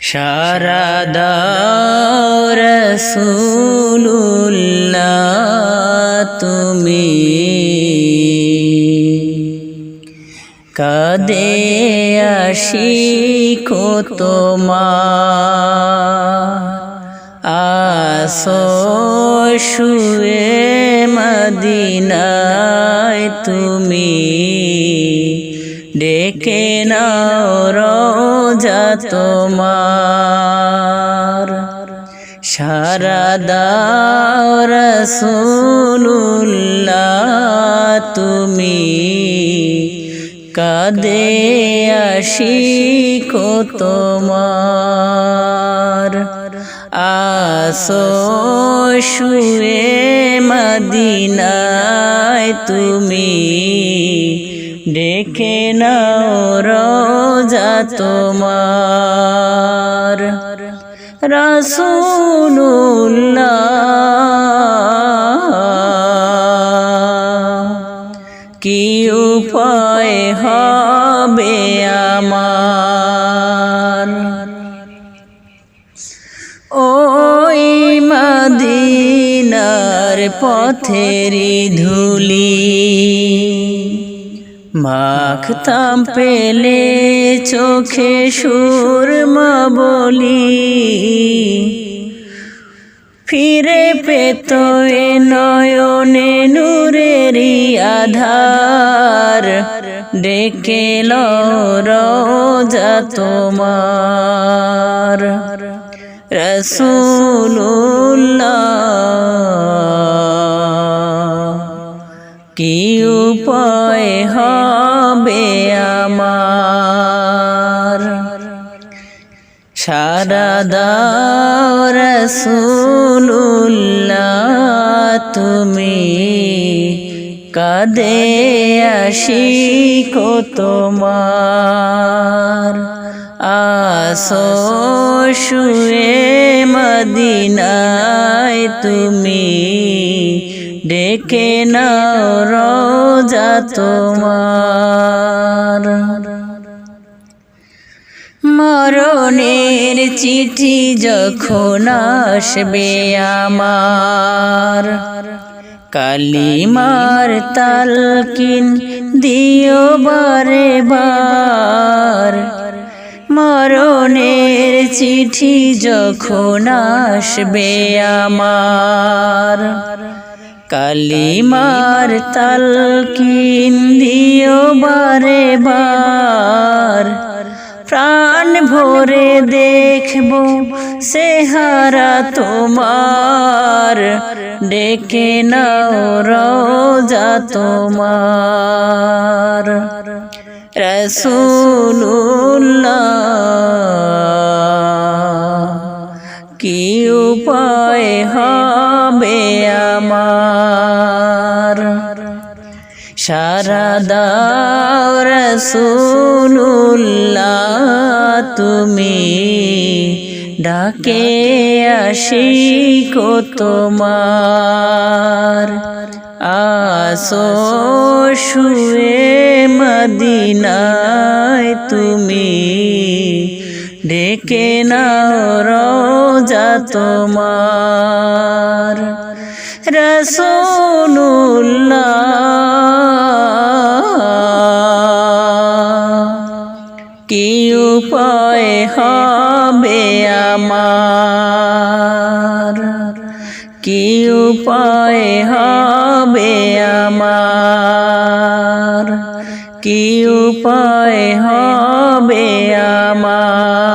শারদা রসুল্লাহ তুমি কাদে আসি কো তোমার আসো শুয়ে মদিনায় তুমি ডেকে নাও রোজা তোমার। শারদা রসুল্লাহ তুমি কাদে আসি কো তোমার। আসো শুয়ে মদিনায় তুমি ডেকে নাও রোজা তোমার। রসুল্লাহ কি উপায় হবে আমার? ওই মদিনার পথেরি ধুলি। মাখতাম পেলে চোখে সুরমা বলি। ফিরে পেত এ নয়নে নূরেরই আধার। ডেকে রোজা তোমার। রসুল্লাহ কি উপায় হবে আমার? সারদা রসুল্লাহ তুমি কাদে আসি কো তোমার? আসো শুয়ে মদিনায় তুমি ডেকে নাও রোজা তোমার। মরণের চিঠি যখন আসবে আমার, কালিমার তালকিন দিও বারে বার। চিঠি যখন আসবে আমার, কালিমার তালকিন দিও বারে বার। প্রাণ ভরে দেখব সেহারা তোমার, ডেকে নাও রোজা তোমার। রসুল্লাহ শারদা রসুল্লাহ তুমি ডাকে আসি কো তোমার। আসো শুয়ে মদিনায় তুমি ডেকে নাও রোজা তোমার। রসুল্লাহ উপায় হবে আমার। কি উপায় হবে আমার? কি উপায় হবে আমার?